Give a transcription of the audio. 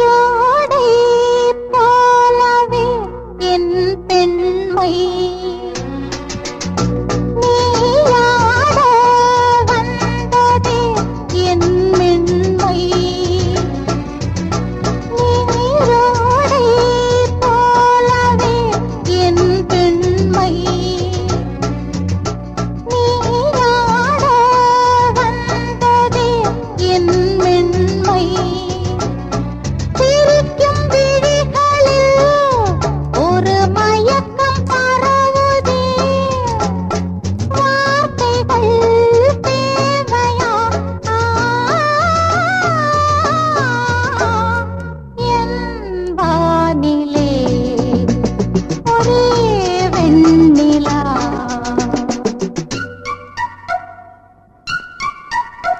யாடை போலவே என் பெண்மை